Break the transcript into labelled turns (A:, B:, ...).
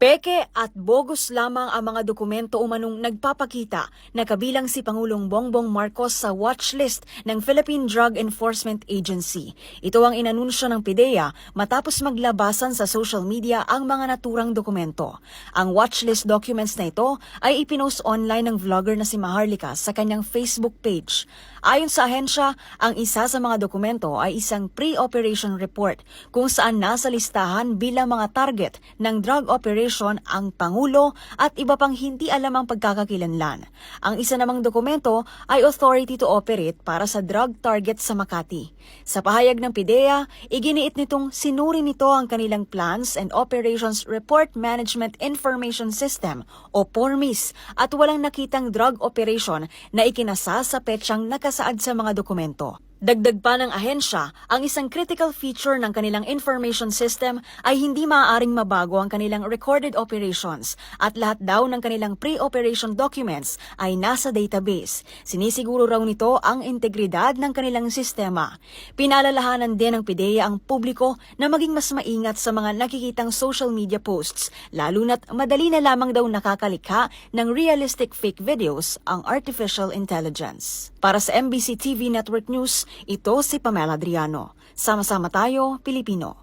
A: Peke at bogus lamang ang mga dokumento umanong nagpapakita na kabilang si Pangulong Bongbong Marcos sa watchlist ng Philippine Drug Enforcement Agency. Ito ang inanunsyo ng PIDEA matapos maglabasan sa social media ang mga naturang dokumento. Ang watchlist documents na ito ay ipinost online ng vlogger na si Maharlika sa kanyang Facebook page. Ayon sa ahensya, ang isa sa mga dokumento ay isang pre-operation report kung saan nasa listahan bilang mga target ng drug operation ang Pangulo at iba pang hindi alam ang pagkakakilanlan. Ang isa namang dokumento ay authority to operate para sa drug target sa Makati. Sa pahayag ng PIDEA, iginiit nitong sinuri nito ang kanilang Plans and Operations Report Management Information System o PORMIS at walang nakitang drug operation na ikinasa sa petsang nakasaad sa mga dokumento. Dagdag pa ng ahensya, ang isang critical feature ng kanilang information system ay hindi maaaring mabago ang kanilang recorded operations at lahat daw ng kanilang pre-operation documents ay nasa database. Sinisiguro raw nito ang integridad ng kanilang sistema. Pinalalahanan din ng PIDEA ang publiko na maging mas maingat sa mga nakikitang social media posts, lalo na't madali na lamang daw nakakalikha ng realistic fake videos ang artificial intelligence. Para sa MBC TV Network News, ito si Pamela Adriano. Sama-sama tayo, Pilipino.